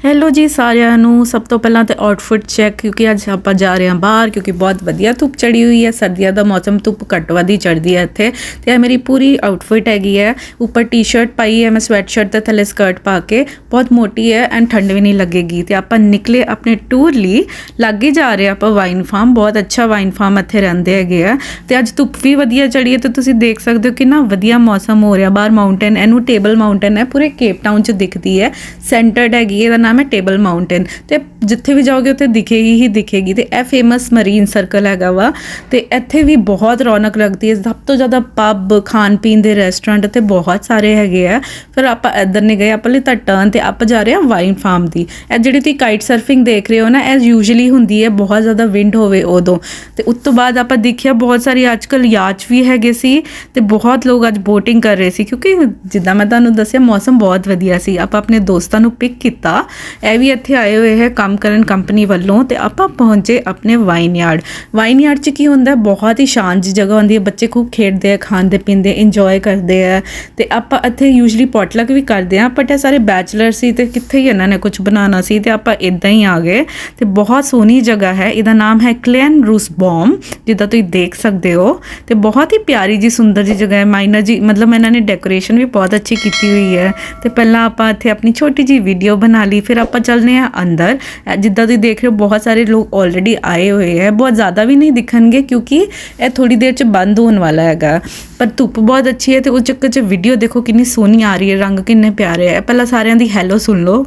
Hello ਜੀ ਸਾਰਿਆਂ ਨੂੰ। ਸਭ ਤੋਂ ਪਹਿਲਾਂ ਤੇ ਆਊਟਫਿਟ ਚੈੱਕ ਕਿਉਂਕਿ ਅੱਜ ਆਪਾਂ ਜਾ ਰਹੇ ਹਾਂ ਬਾਹਰ ਕਿਉਂਕਿ ਬਹੁਤ ਵਧੀਆ ਧੁੱਪ ਚੜੀ ਹੋਈ ਹੈ। ਸਰਦੀਆਂ ਦਾ ਮੌਸਮ ਧੁੱਪ ਘੱਟ ਵੱਧ ਹੀ ਚੜਦੀ ਹੈ ਇੱਥੇ। ਤੇ ਇਹ ਮੇਰੀ ਪੂਰੀ ਆਊਟਫਿਟ ਹੈਗੀ ਹੈ। ਉੱਪਰ ਟੀ-ਸ਼ਰਟ ਪਾਈ ਹੈ ਮੈਂ ਸਵੈਟ ਸ਼ਰਟ ਤੇ ਥੱਲੇ ਸਕਰਟ ਪਾ ਕੇ। ਬਹੁਤ ਮੋਟੀ ਹੈ ਐਂਡ ਠੰਡ ਵੀ ਨਹੀਂ ਲੱਗੇਗੀ। ਤੇ ਆਪਾਂ ਨਿਕਲੇ ਆਪਣੇ ਟੂਰ ਲਈ। ਲੱਗੇ ਜਾ ਰਹੇ ਹਾਂ ਆਪਾਂ ਵਾਈਨ ਫਾਰਮ ਬਹੁਤ ਅੱਛਾ ਵਾਈਨ ਫਾਰਮ ਇੱਥੇ ਰਹਿੰਦੇ ਹੈਗੇ ਆ। ਤੇ ਅੱਜ ਧੁੱਪ ਵੀ ਵਧੀਆ ਚੜੀ ਹੈ। ਤੇ ਤੁਸੀਂ ਦੇਖ ਸਕਦੇ ਹੋ ਕਿੰਨਾ ਵਧੀਆ ਮੌਸਮ ਹੋ ਰਿਹਾ। ਬਾਹਰ ਮਾਊਂਟੇਨ ਇਹਨੂੰ ਟੇਬਲ ਮਾਊਂਟੇਨ ਹੈ। ਪੂਰੇ ਕੇਪ ਟਾਊਨ 'ਚ ਦਿਖਦੀ ਹੈ। ਸੈਂਟਰਡ ਹੈਗੀ ਹੈ, ਇਹਦਾ ਨਾਮ ਹੈ ਟੇਬਲ ਮਾਊਂਟੇਨ ਤੇ ਜਿੱਥੇ ਵੀ ਜਾਓਗੇ, ਉੱਥੇ ਦਿਖੇਗੀ ਹੀ ਦਿਖੇਗੀ। ਤੇ ਇਹ ਫੇਮਸ ਮਰੀਨ ਸਰਕਲ ਹੈਗਾ ਵਾ। ਤੇ ਇੱਥੇ ਵੀ ਬਹੁਤ ਰੌਣਕ ਲੱਗਦੀ ਹੈ। ਸਭ ਤੋਂ ਜ਼ਿਆਦਾ ਪੱਬ ਖਾਣ ਪੀਣ ਦੇ ਰੈਸਟੋਰੈਂਟ ਤੇ ਬਹੁਤ ਸਾਰੇ ਹੈਗੇ ਆ। ਫਿਰ ਆਪਾਂ ਇੱਧਰ ਨਹੀਂ ਗਏ, ਆਪਾਂ ਲਈ ਤਾਂ ਟਰਨ ਤੇ ਆਪਾਂ ਜਾ ਰਹੇ ਹਾਂ ਵਾਈਨ ਫਾਰਮ ਦੀ। ਇਹ ਜਿਹੜੀ ਤੁਸੀਂ ਕਾਈਟ ਸਰਫਿੰਗ ਦੇਖ ਰਹੇ ਹੋ ਨਾ, ਇਹ ਯੂਜੂਲੀ ਹੁੰਦੀ ਹੈ, ਬਹੁਤ ਜ਼ਿਆਦਾ ਵਿੰਡ ਹੋਵੇ ਉਦੋਂ। ਤੇ ਉਸ ਤੋਂ ਬਾਅਦ ਆਪਾਂ ਦੇਖਿਆ ਬਹੁਤ ਸਾਰੀ ਅੱਜਕੱਲ ਯਾਚ ਵੀ ਹੈਗੇ ਸੀ। ਤੇ ਬਹੁਤ ਲੋਕ ਅੱਜ ਬੋਟਿੰਗ ਕਰ ਰਹੇ ਸੀ। ਕਿਉਂਕਿ ਜਿੱਦਾਂ ਮੈਂ ਤੁਹਾਨੂੰ ਦੱਸਿਆ, ਮੌਸਮ ਬਹੁਤ ਵਧੀਆ ਸੀ। ਆਪਾਂ ਆਪਣੇ ਦੋਸਤਾਂ ਨੂੰ ਪਿਕ ਕੀਤਾ। ਇਹ ਵੀ ਇੱਥੇ ਆਏ ਹੋਏ ਹੈ ਕੰਮ ਕਰਨ ਕੰਪਨੀ ਵੱਲੋਂ ਤੇ ਆਪਾਂ ਪਹੁੰਚੇ ਆਪਣੇ ਵਾਈਨ ਯਾਰਡ ਵਾਈਨ ਯਾਰਡ 'ਚ ਕੀ ਹੁੰਦਾ ਬਹੁਤ ਹੀ ਸ਼ਾਂਤ ਜਿਹੀ ਜਗ੍ਹਾ ਹੁੰਦੀ ਹੈ। ਬੱਚੇ ਖੂਬ ਖੇਡਦੇ ਆ ਖਾਂਦੇ ਪੀਂਦੇ ਇੰਜੋਏ ਕਰਦੇ ਆ ਤੇ ਆਪਾਂ ਇੱਥੇ ਯੂਜੂਲੀ ਪੋਟਲਕ ਵੀ ਕਰਦੇ ਆ ਬਟ ਇਹ ਸਾਰੇ ਬੈਚਲਰ ਸੀ ਤੇ ਕਿੱਥੇ ਹੀ ਇਹਨਾਂ ਨੇ ਕੁਝ ਬਣਾਉਣਾ ਸੀ ਤੇ ਆਪਾਂ ਇਦਾਂ ਹੀ ਆ ਗਏ। ਤੇ ਬਹੁਤ ਸੋਹਣੀ ਜਗ੍ਹਾ ਹੈ। ਇਹਦਾ ਨਾਮ ਹੈ ਕਲੈਨ ਰੂਸਬੌਮ ਜਿੱਦਾਂ ਤੁਸੀਂ ਦੇਖ ਸਕਦੇ ਹੋ। ਤੇ ਬਹੁਤ ਹੀ ਪਿਆਰੀ ਜੀ ਸੁੰਦਰ ਜੀ ਜਗ੍ਹਾ ਹੈ। ਮਾਈਨਾ ਜੀ ਮਤਲਬ ਇਹਨਾਂ ਨੇ ਡੈਕੋਰੇਸ਼ਨ ਵੀ ਬਹੁਤ ਅੱਛੀ ਕੀਤੀ ਹੋਈ ਹੈ। ਤੇ ਪਹਿਲਾਂ ਆਪਾਂ ਇੱਥੇ ਆਪਣੀ ਛੋਟੀ ਜੀ ਵੀਡੀਓ ਬਣਾ ਲਈ ਫਿਰ ਆਪਾਂ ਚੱਲਨੇ ਆ ਅੰਦਰ। ਜਿੱਦਾਂ ਤੁਸੀਂ ਦੇਖ ਰਹੇ ਹੋ, ਬਹੁਤ ਸਾਰੇ ਲੋਕ ਆਲਰੇਡੀ ਆਏ ਹੋਏ ਹੈ। ਬਹੁਤ ਜ਼ਿਆਦਾ ਵੀ ਨਹੀਂ ਦਿਖਣਗੇ ਕਿਉਂਕਿ ਇਹ ਥੋੜੀ ਦੇਰ ਚ ਬੰਦ ਹੋਣ ਵਾਲਾ ਹੈਗਾ। ਪਰ ਧੁੱਪ ਬਹੁਤ ਅੱਛੀ ਹੈ ਤੇ ਉਸ ਚੱਕਰ ਚ ਵੀਡੀਓ ਦੇਖੋ ਕਿੰਨੀ ਸੋਹਣੀ ਆ ਰਹੀ ਹੈ, ਰੰਗ ਕਿੰਨੇ ਪਿਆਰੇ ਹੈ ਪਹਿਲਾਂ ਸਾਰਿਆਂ ਦੀ ਹੈਲੋ ਸੁਣ ਲਓ।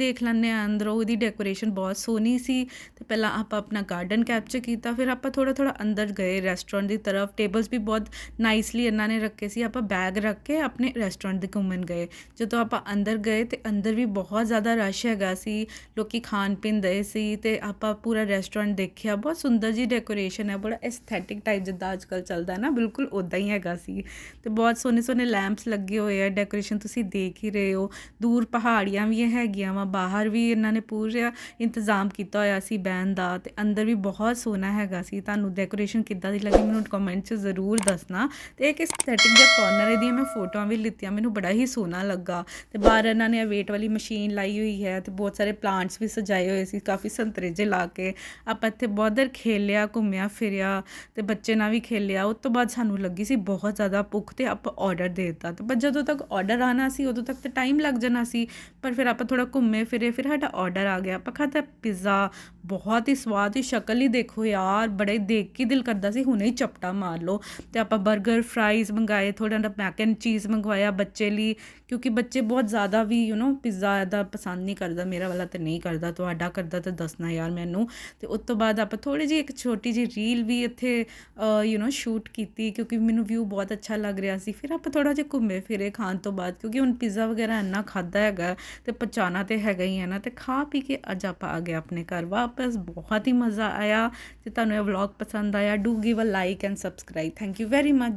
ਦੇਖ ਲੈਂਦੇ ਆ ਅੰਦਰੋਂ ਉਹਦੀ ਡੈਕੋਰੇਸ਼ਨ ਬਹੁਤ ਸੋਹਣੀ ਸੀ। ਤੇ ਪਹਿਲਾਂ ਆਪਾਂ ਆਪਣਾ ਗਾਰਡਨ ਕੈਪਚਰ ਕੀਤਾ, ਫਿਰ ਆਪਾਂ ਥੋੜਾ ਥੋੜਾ ਅੰਦਰ ਗਏ ਰੈਸਟੋਰੈਂਟ ਦੀ ਤਰਫ। ਟੇਬਲਸ ਵੀ ਬਹੁਤ ਨਾਈਸਲੀ ਇਹਨਾਂ ਨੇ ਰੱਖੇ ਸੀ। ਆਪਾਂ ਬੈਗ ਰੱਖ ਕੇ ਆਪਣੇ ਰੈਸਟੋਰੈਂਟ ਦੇ ਘੁੰਮਣ ਗਏ। ਜਦੋਂ ਆਪਾਂ ਅੰਦਰ ਗਏ ਤੇ ਅੰਦਰ ਵੀ ਬਹੁਤ ਜ਼ਿਆਦਾ ਰਸ਼ ਹੈਗਾ ਸੀ। ਲੋਕੀ ਖਾਣ ਪੀਣ ਦੇ ਸੀ ਤੇ ਆਪਾਂ ਪੂਰਾ ਰੈਸਟੋਰੈਂਟ ਦੇਖਿਆ। ਬਹੁਤ ਸੁੰਦਰ ਜੀ ਡੈਕੋਰੇਸ਼ਨ ਹੈ, ਬੜਾ ਐਸਥੈਟਿਕ ਟਾਈਪ ਜਿੱਦਾਂ ਅੱਜ ਕੱਲ੍ਹ ਚੱਲਦਾ ਨਾ, ਬਿਲਕੁਲ ਉਦਾਂ ਹੀ ਹੈਗਾ ਸੀ। ਤੇ ਬਹੁਤ ਸੋਹਣੇ ਸੋਹਣੇ ਲੈਂਪਸ ਲੱਗੇ ਹੋਏ ਆ ਡੈਕੋਰੇਸ਼ਨ ਤੁਸੀਂ ਦੇਖ ਹੀ ਰਹੇ ਹੋ। ਦੂਰ ਪਹਾੜੀਆਂ ਵੀ ਹੈਗੀਆਂ ਵਾ ਬਾਹਰ ਵੀ ਇਹਨਾਂ ਨੇ ਪੂਰਾ ਇੰਤਜ਼ਾਮ ਕੀਤਾ ਹੋਇਆ ਸੀ ਬਹਿਣ ਦਾ ਤੇ ਅੰਦਰ ਵੀ ਬਹੁਤ ਸੋਹਣਾ ਹੈਗਾ ਸੀ। ਤੁਹਾਨੂੰ ਡੈਕੋਰੇਸ਼ਨ ਕਿੱਦਾਂ ਦੀ ਲੱਗੀ ਮੈਨੂੰ ਕਮੈਂਟ 'ਚ ਜ਼ਰੂਰ ਦੱਸਣਾ। ਤੇ ਇੱਕ ਸੈਟਿੰਗ ਦਾ ਕਾਰਨਰ ਇਹਦੀਆਂ ਮੈਂ ਫੋਟੋਆਂ ਵੀ ਲਿੱਤੀਆਂ, ਮੈਨੂੰ ਬੜਾ ਹੀ ਸੋਹਣਾ ਲੱਗਾ। ਤੇ ਬਾਹਰ ਇਹਨਾਂ ਨੇ ਵੇਟ ਵਾਲੀ ਮਸ਼ੀਨ ਲਾਈ ਹੋਈ ਹੈ ਤੇ ਬਹੁਤ ਸਾਰੇ ਪਲਾਂਟਸ ਵੀ ਸਜਾਏ ਹੋਏ ਸੀ ਕਾਫੀ ਸੰਤਰੇ ਜਿਹੇ ਲਾ ਕੇ। ਆਪਾਂ ਇੱਥੇ ਬਹੁਤ ਦੇਰ ਖੇਲਿਆ, ਘੁੰਮਿਆ, ਫਿਰਿਆ ਤੇ ਬੱਚੇ ਨਾਲ ਵੀ ਖੇਲਿਆ। ਉਸ ਤੋਂ ਬਾਅਦ ਸਾਨੂੰ ਲੱਗੀ ਸੀ ਬਹੁਤ ਜ਼ਿਆਦਾ ਭੁੱਖ ਤੇ ਆਪਾਂ ਆਰਡਰ ਦੇ ਦਿੱਤਾ। ਤੇ ਪਰ ਜਦੋਂ ਤੱਕ ਆਰਡਰ ਆਣਾ ਸੀ ਉਦੋਂ ਤੱਕ ਤਾਂ ਟਾਈਮ ਲੱਗ ਜਾਣਾ ਸੀ, ਪਰ ਫਿਰ ਆਪਾਂ ਥੋੜਾ ਘੁੰਮੇ ਘੁੰਮੇ ਫਿਰੇ ਫਿਰ ਸਾਡਾ ਆਰਡਰ ਆ ਗਿਆ। ਆਪਾਂ ਖਾਧਾ ਪਿਜ਼ਾ ਬਹੁਤ ਹੀ ਸਵਾਦ ਹੀ ਸ਼ਕਲ ਹੀ ਦੇਖੋ ਯਾਰ, ਬੜੇ ਦੇਖ ਕੇ ਦਿਲ ਕਰਦਾ ਸੀ, ਹੁਣੇ ਹੀ ਚਪਟਾ ਮਾਰ ਲਓ। ਤੇ ਆਪਾਂ 버ਗਰ ਫਰਾਈਜ਼ ਮੰਗਾਏ ਥੋੜਾ ਜਿਹਾ ਮੈਕ ਐਂਡ ਚੀਜ਼ ਮੰਗਵਾਇਆ ਬੱਚੇ ਲਈ, ਕਿਉਂਕਿ ਬੱਚੇ ਬਹੁਤ ਜ਼ਿਆਦਾ ਵੀ ਯੂ نو ਪਿਜ਼ਾ ਦਾ ਪਸੰਦ ਨਹੀਂ ਕਰਦਾ, ਮੇਰਾ ਵਾਲਾ ਤੇ ਨਹੀਂ ਕਰਦਾ, ਤੁਹਾਡਾ ਕਰਦਾ ਤਾਂ ਦੱਸਣਾ ਯਾਰ ਮੈਨੂੰ। ਤੇ ਉਸ ਤੋਂ ਬਾਅਦ ਆਪਾਂ ਥੋੜੀ ਜੀ ਇੱਕ ਛੋਟੀ ਜੀ ਰੀਲ ਵੀ ਇੱਥੇ ਯੂ نو ਸ਼ੂਟ ਕੀਤੀ, ਕਿਉਂਕਿ ਮੈਨੂੰ ਵਿਊ ਬਹੁਤ ਅੱਛਾ ਲੱਗ ਰਿਹਾ ਸੀ। ਫਿਰ ਆਪਾਂ ਥੋੜਾ ਜਿਹਾ ਘੁੰਮੇ ਫਿਰੇ ਖਾਣ ਤੋਂ ਬਾਅਦ, ਕਿਉਂਕਿ ਹੁਣ ਪੀਜ਼ਾ ਵਗੈਰਾ ਇੰਨਾ ਖਾਦਾ ਹੈਗਾ ਤੇ ਪਚਾਣਾ ਤੇ ਹੈਗਾ ਹੀ ਹੈ ਨਾ, ਤੇ ਖਾ ਪੀ ਕੇ ਅੱਜ ਆਪਾਂ ਆ ਗਏ ਆਪਣੇ ਘਰ ਵਾਪਸ। ਬਹੁਤ ਹੀ ਮਜ਼ਾ ਆਇਆ ਤੇ ਤੁਹਾਨੂੰ ਇਹ ਵਲੌਗ ਪਸੰਦ ਆਇਆ। Do give a like and subscribe thank you very much